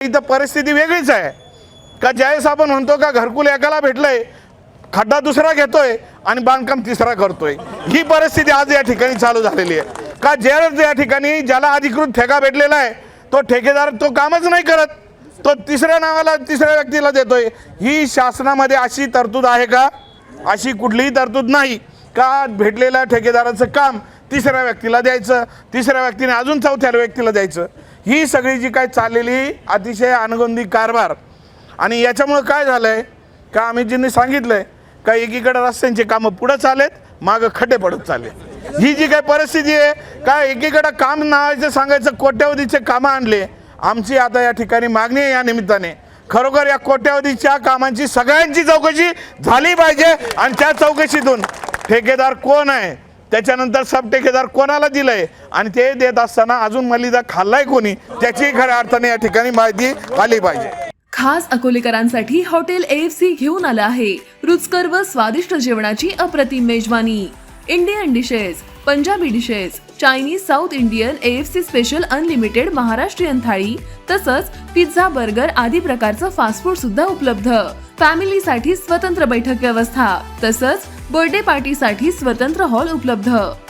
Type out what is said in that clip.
इथं परिस्थिती वेगळीच आहे. का ज्यावेळेस आपण म्हणतो का घरकुल एकाला भेटलंय खड्डा दुसरा घेतोय आणि बांधकाम तिसरा करतोय. ही परिस्थिती आज या ठिकाणी चालू झालेली आहे. का ज्यावेळेस या ठिकाणी ज्याला अधिकृत ठेका भेटलेला आहे तो ठेकेदार तो कामच नाही करत. तो तिसऱ्या नावाला तिसऱ्या व्यक्तीला देतोय. ही शासनामध्ये अशी तरतूद आहे का? अशी कुठलीही तरतूद नाही. का भेटलेल्या ठेकेदाराचं काम तिसऱ्या व्यक्तीला द्यायचं तिसऱ्या व्यक्तीने अजून चौथ्या व्यक्तीला द्यायचं. ही सगळी जी काय चाललेली अतिशय अनगोंदी कारभार. आणि याच्यामुळं काय झालं आहे का अमितजींनी सांगितलं आहे का एकीकडे रस्त्यांची कामं पुढं चालेत मागं खड्डे पडत चालले ही जी काय परिस्थिती आहे का एकीकडं काम नावायचं सांगायचं कोट्यावधीचे कामं आणले. आमची आता या ठिकाणी मागणी आहे या निमित्ताने. खरोखर या कोट्यावधीच्या कामांची सगळ्यांची चौकशी झाली पाहिजे. आणि त्या चौकशीतून ठेकेदार कोण आहे? त्याच्यानंतर सब ठेकेदार कोणाला दिलंय? आणि ते देत असताना अजून मलिदा खाल्लाय कोणी? त्याची खऱ्या अर्थाने या ठिकाणी माहिती आली पाहिजे. खास अकोलेकरांसाठी हॉटेल एएफसी घेऊन आलं आहे. रुचकर व स्वादिष्ट जेवणाची अप्रतिम मेजवानी. Indian dishes Punjabi dishes Chinese south Indian A F C special unlimited Maharashtrian थाळी तसंच पिझ्झा बर्गर आदी प्रकारचं फास्ट फूड सुद्धा उपलब्ध. फॅमिलीसाठी स्वतंत्र बैठक व्यवस्था तसंच बर्थडे पार्टीसाठी स्वतंत्र हॉल उपलब्ध.